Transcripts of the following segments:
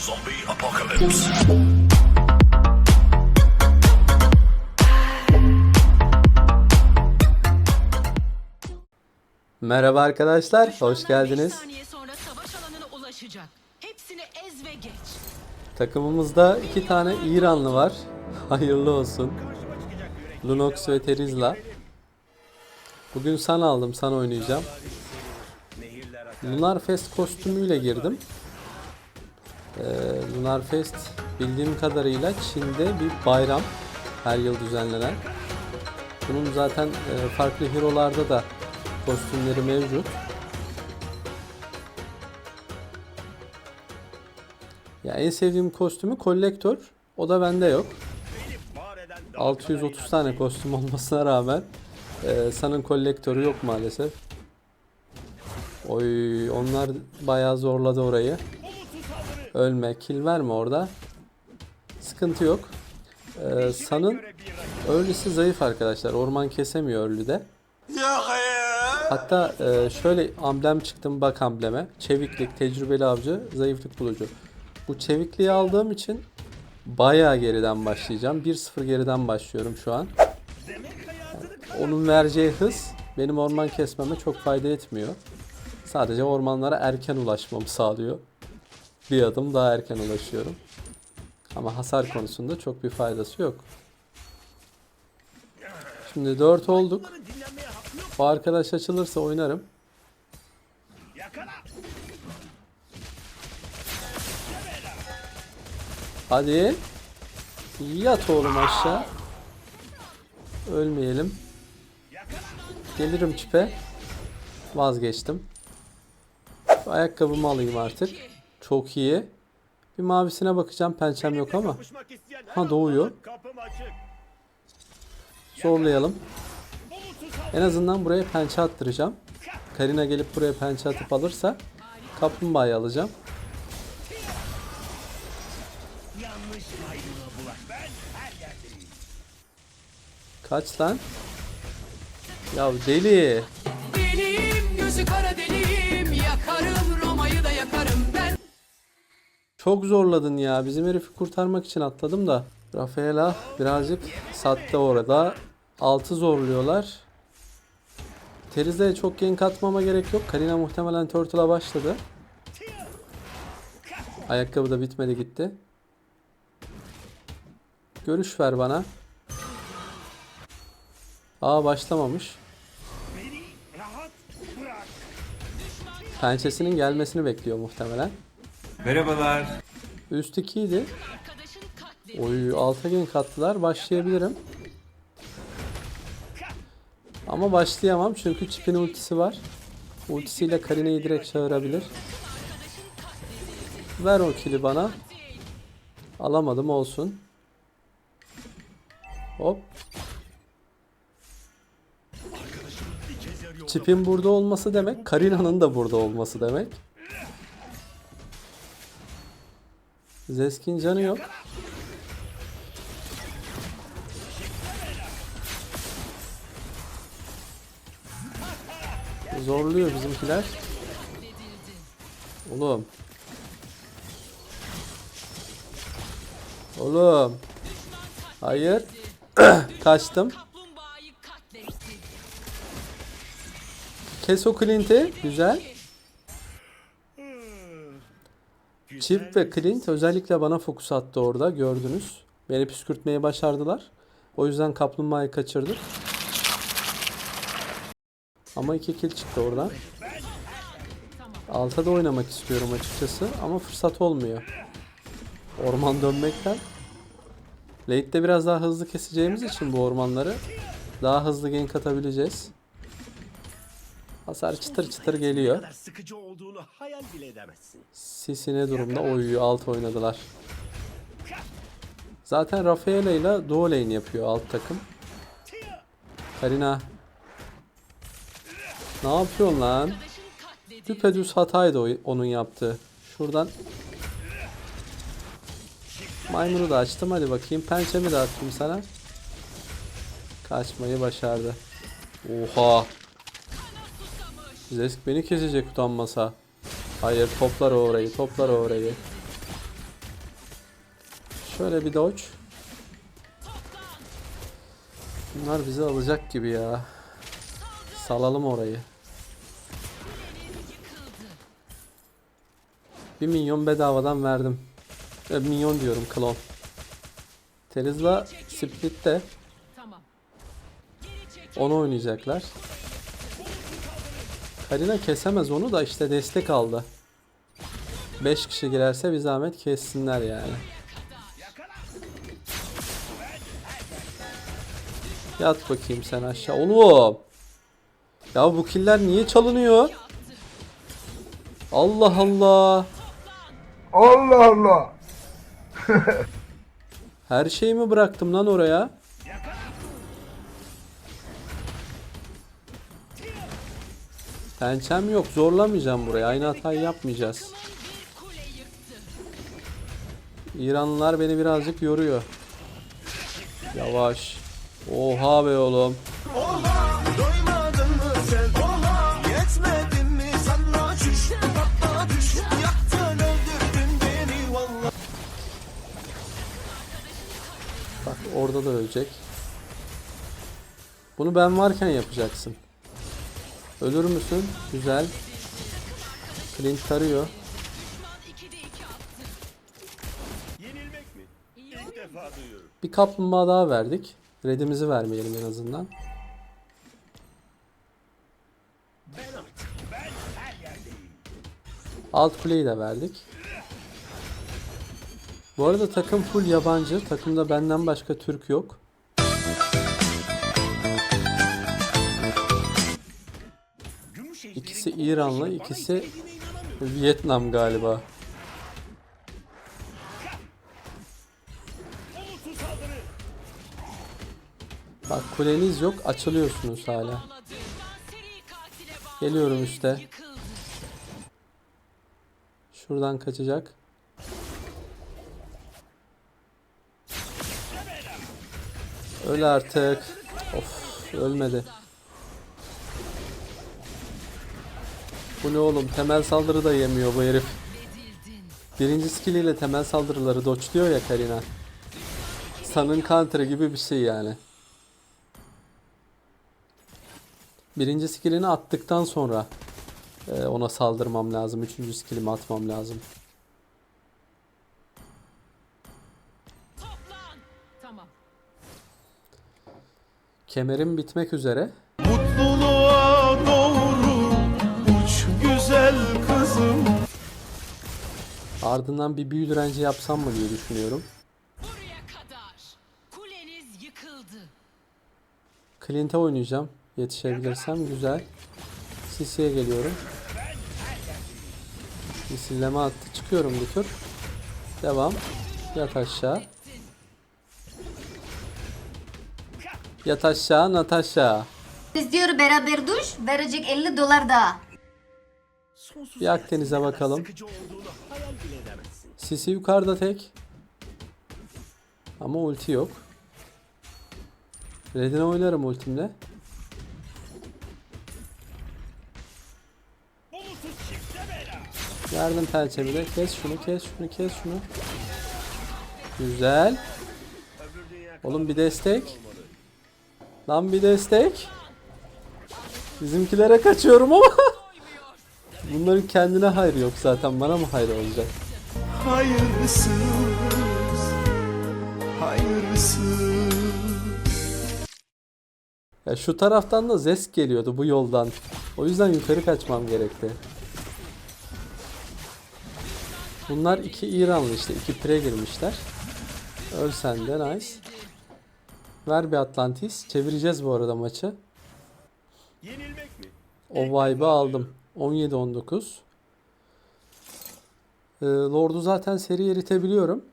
Zombie apocalypse. Merhaba arkadaşlar, hoş Düşmanlar geldiniz. saniye sonra savaş alanına ulaşacak. Hepsini ez ve geç. Takımımızda iki tane İranlı var. Hayırlı olsun. Lunox ve Terizla. Bugün san aldım, san oynayacağım. Lunar Fest kostümüyle girdim. Ee, Lunar Fest bildiğim kadarıyla Çin'de bir bayram. Her yıl düzenlenen. Bunun zaten e, farklı hero'larda da kostümleri mevcut. Ya en sevdiğim kostümü kolektör. O da bende yok. 630 tane kostüm olmasına rağmen e, San'ın kolektörü yok maalesef. Oy onlar bayağı zorladı orayı. Ölme, kill verme orada. Sıkıntı yok. E, San'ın early'si zayıf arkadaşlar. Orman kesemiyor early'de. Hatta e, şöyle amblem çıktım bak ambleme. Çeviklik, tecrübeli avcı, zayıflık bulucu. Bu çevikliği aldığım için bayağı geriden başlayacağım. 1-0 geriden başlıyorum şu an. Onun vereceği hız benim orman kesmeme çok fayda etmiyor. Sadece ormanlara erken ulaşmamı sağlıyor. Bir adım daha erken ulaşıyorum. Ama hasar konusunda çok bir faydası yok. Şimdi 4 olduk. Bu arkadaş açılırsa oynarım. Hadi. Yat oğlum aşağı. Ölmeyelim. Gelirim çipe. Vazgeçtim. Ayakkabımı alayım artık. Çok iyi. Bir mavisine bakacağım. Pençem yok ama. Ha doğuyor. Zorlayalım. En azından buraya pençe attıracağım. Karina gelip buraya pençe atıp alırsa kaplumbağayı alacağım. Kaç lan? Ya deli. Deliyim gözü kara deliyim Yakarım Çok zorladın ya. Bizim herifi kurtarmak için atladım da. Rafaela birazcık sattı orada. Altı zorluyorlar. Teriza'ya çok gank atmama gerek yok. Karina muhtemelen Turtle'a başladı. Ayakkabı da bitmedi gitti. Görüş ver bana. Aa başlamamış. Pençesinin gelmesini bekliyor muhtemelen. Merhabalar. Üst 2 idi. Arkadaşın katledildi. Oy alta gank attılar. Başlayabilirim. Ama başlayamam çünkü çipin ultisi var. Ultisiyle Karina'yı direkt çağırabilir. Ver o kili bana. Alamadım olsun. Hop. Çipin burada olması demek, Karina'nın da burada olması demek. Zeskin canı yok. Zorluyor bizimkiler. Oğlum. Oğlum. Hayır. Kaçtım. Kes o Clint'i. Güzel. Chip ve Clint özellikle bana fokus attı orada gördünüz. Beni püskürtmeyi başardılar. O yüzden kaplumbağayı kaçırdık. Ama iki kill çıktı oradan. Alta da oynamak istiyorum açıkçası ama fırsat olmuyor. Orman dönmekten. Late'de biraz daha hızlı keseceğimiz için bu ormanları daha hızlı gank atabileceğiz. Hasar çıtır çıtır geliyor. sıkıcı olduğunu hayal bile edemezsin. Sisi ne durumda? Oy alt oynadılar. Zaten Rafaela ile duo lane yapıyor alt takım. Karina. Ne yapıyorsun lan? Düpedüz hataydı onun yaptığı. Şuradan Maymunu da açtım hadi bakayım. Pençemi de attım sana. Kaçmayı başardı. Oha. Zesk beni kesecek utanmasa. Hayır toplar orayı toplar orayı. Şöyle bir dodge. Bunlar bizi alacak gibi ya. Salalım orayı. Bir milyon bedavadan verdim. E, milyon diyorum klon. Terizla Split de Tamam. onu oynayacaklar. Karina kesemez onu da işte destek aldı. 5 kişi girerse bir zahmet kessinler yani. Yat bakayım sen aşağı. Oğlum. Ya bu killer niye çalınıyor? Allah Allah. Allah Allah. Her şeyimi bıraktım lan oraya. Pençem yok. Zorlamayacağım buraya. Aynı hatayı yapmayacağız. İranlılar beni birazcık yoruyor. Yavaş. Oha be oğlum. Doymadın mı sen? Yetmedin mi sana çüş? Patla düş. Yaktın öldürdün beni vallahi. Bak orada da ölecek. Bunu ben varken yapacaksın. Ölür müsün? Güzel. Clint tarıyor. Düşman 2'de 2 attı. Yenilmek mi? İlk defa duyuyorum. Bir kaplumbağa daha verdik. Redimizi vermeyelim en azından. Alt kuleyi de verdik. Bu arada takım full yabancı. Takımda benden başka Türk yok. İkisi İranlı, ikisi. Vietnam galiba. Bak kuleniz yok. Açılıyorsunuz hala. Geliyorum. Yıkıldı. Şuradan kaçacak. Öl artık. Of ölmedi. Bu ne oğlum? Temel saldırı da yemiyor bu herif. Birinci skilliyle temel saldırıları dodge'luyor ya Karina. Sun'ın counter'ı gibi bir şey yani. Birinci skillini attıktan sonra e, ona saldırmam lazım. Üçüncü skillimi atmam lazım. Kemerim bitmek üzere. Ardından bir büyü direnci yapsam mı diye düşünüyorum. Buraya kadar. Kuleniz yıkıldı. Clint'e oynayacağım. Yetişebilirsem güzel. CC'ye geliyorum. Misilleme attı. Çıkıyorum bir tur. Devam. Yat aşağı. Yat aşağı Natasha. Biz diyor beraber duş verecek 50 dolar daha. Bir Akdeniz'e bakalım. Sisi yukarıda tek. Ama ulti yok. Red'ine oynarım ultimle. Verdim pençemi de. Kes şunu, kes şunu, kes şunu. Güzel. Oğlum bir destek. Lan bir destek. Bizimkilere kaçıyorum ama. Bunların kendine hayrı yok zaten. Bana mı hayrı olacak? Hayırsız, hayırsız. Ya şu taraftan da Zesk geliyordu bu yoldan. O yüzden yukarı kaçmam gerekti. Bunlar iki İranlı işte. iki pre girmişler. Öl sen de nice. Ver bir Atlantis. Çevireceğiz bu arada maçı. Yenilmek mi? O vibe'ı aldım. 17-19. Ee, Lord'u zaten seri eritebiliyorum.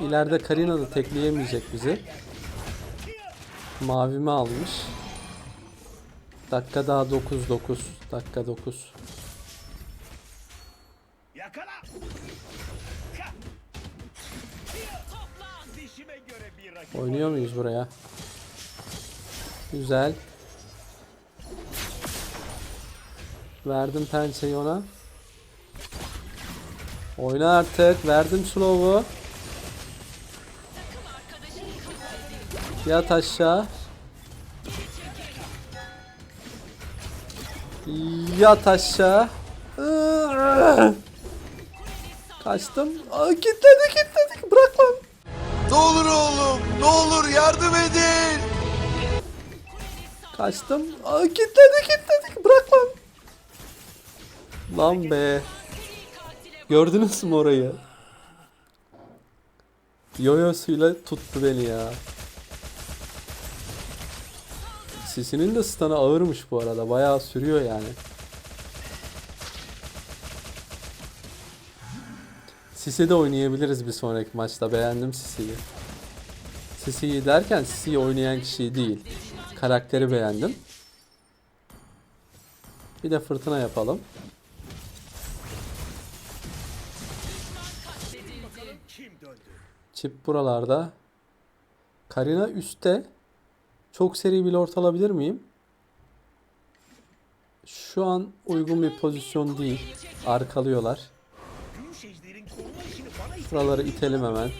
İleride Karina da tekleyemeyecek bizi. Mavimi almış. Dakika daha 9-9. Dakika 9. Yakala. Dişime göre bir rakip. Oynuyor muyuz buraya? Güzel. Verdim pençeyi ona. Oyna artık. Verdim slow'u. Yat aşağı. Yat aşağı. Kaçtım. Aa, kilitledi kilitledi. Bırak lan. Ne olur oğlum ne olur yardım edin. Kaçtım. Aa, kilitledi kilitledi. Lan. Be. Gördünüz mü orayı? Yoyosuyla tuttu beni ya. Sesinin de stun'ı ağırmış bu arada. Bayağı sürüyor yani. Sisi de oynayabiliriz bir sonraki maçta. Beğendim Sisi'yi. Sisi'yi derken Sisi'yi oynayan kişiyi değil. Karakteri beğendim. Bir de fırtına yapalım. Çip buralarda. Karina üstte. Çok seri bir lord alabilir miyim? Şu an uygun bir pozisyon değil. Arkalıyorlar. Şuraları itelim hemen.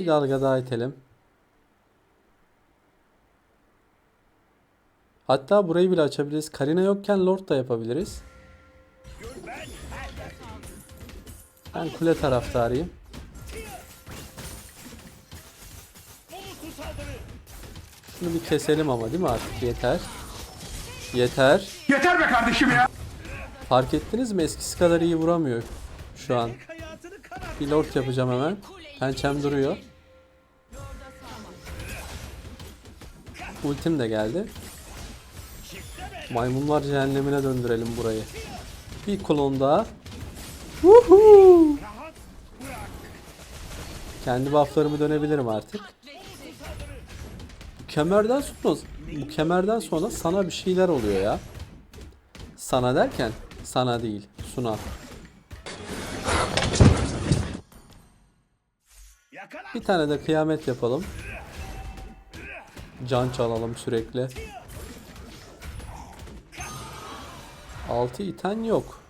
Bir dalga daha itelim. Hatta burayı bile açabiliriz. Karina yokken lord da yapabiliriz. Ben kule taraftarıyım. Şunu bir keselim ama değil mi artık? Yeter. Yeter. Yeter be kardeşim ya. Fark ettiniz mi? Eskisi kadar iyi vuramıyor şu an. Bir lord yapacağım hemen. Pençem duruyor. Ultim de geldi. Maymunlar cehennemine döndürelim burayı. Bir klon daha. Kendi bufflarımı dönebilirim artık. Bu kemerden sonra bu kemerden sonra sana bir şeyler oluyor ya. Sana derken sana değil, Suna. Bir tane de kıyamet yapalım. Can çalalım sürekli. Altı iten yok.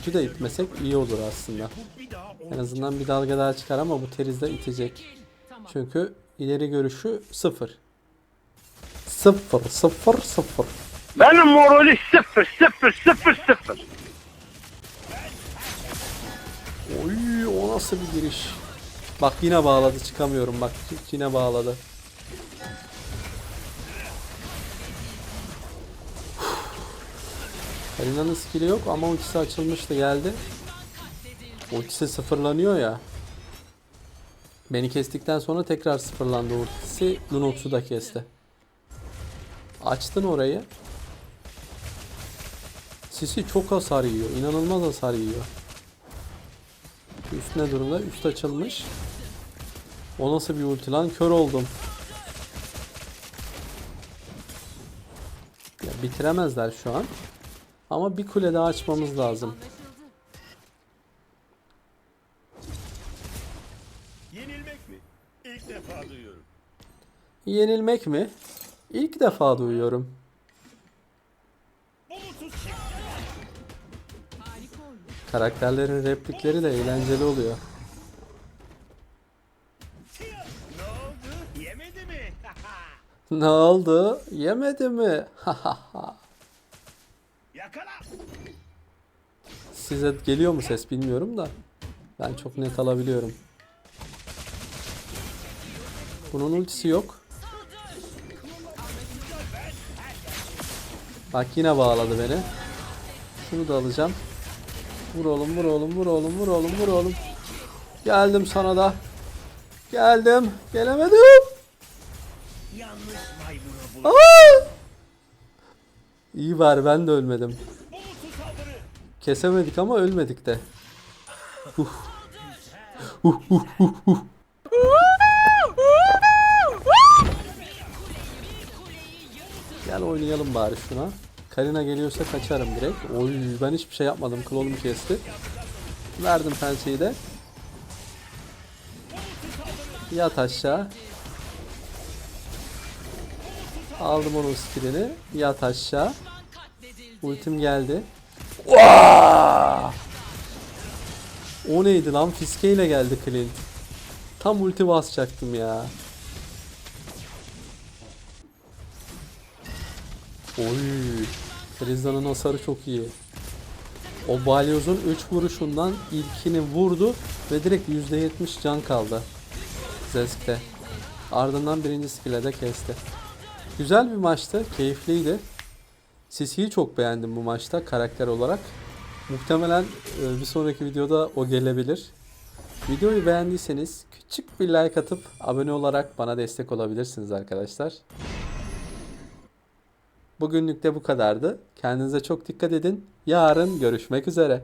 Üstü de itmesek iyi olur aslında. En azından bir dalga daha çıkar ama bu teriz de itecek. Çünkü ileri görüşü sıfır. Sıfır, sıfır, sıfır. Benim morali sıfır sıfır sıfır sıfır. Oy o nasıl bir giriş. Bak yine bağladı çıkamıyorum bak yine bağladı. Karina'nın skill'i yok ama ultisi açılmıştı geldi. Ultisi sıfırlanıyor ya. Beni kestikten sonra tekrar sıfırlandı ultisi. Lunox'u da kesti. Açtın orayı. Sisi çok hasar yiyor. İnanılmaz hasar yiyor. Üst ne durumda? Üst açılmış. O nasıl bir ulti lan? Kör oldum. Ya bitiremezler şu an. Ama bir kule daha açmamız lazım. yenilmek mi? İlk defa duyuyorum. Yenilmek mi? İlk defa duyuyorum. Karakterlerin replikleri de eğlenceli oluyor. Ne oldu? Yemedi mi? Ne oldu? Yemedi mi? Yakala. Size geliyor mu ses bilmiyorum da. Ben çok net alabiliyorum. Bunun ultisi yok. Bak yine bağladı beni. Şunu da alacağım. Vur oğlum, vur oğlum, vur oğlum, vur oğlum, vur oğlum. Geldim sana da. Geldim. Gelemedim. Aa! İyi var ben de ölmedim. Kesemedik ama ölmedik de. Gel oynayalım bari şuna. Karina geliyorsa kaçarım direkt. Oy ben hiçbir şey yapmadım. Klonum kesti. Verdim penseyi de. Yat aşağı. Aldım onun skillini. Yat aşağı. Ultim geldi. Vaa! O neydi lan? Fiskeyle geldi Clint. Tam ulti basacaktım ya. Oy. Tristan'ın hasarı çok iyi. O balyozun 3 vuruşundan ilkini vurdu ve direkt %70 can kaldı. Zesk'te. Ardından birinci skill'e de kesti. Güzel bir maçtı, keyifliydi. Sisi'yi çok beğendim bu maçta karakter olarak. Muhtemelen e, bir sonraki videoda o gelebilir. Videoyu beğendiyseniz küçük bir like atıp abone olarak bana destek olabilirsiniz arkadaşlar. Bugünlük de bu kadardı. Kendinize çok dikkat edin. Yarın görüşmek üzere.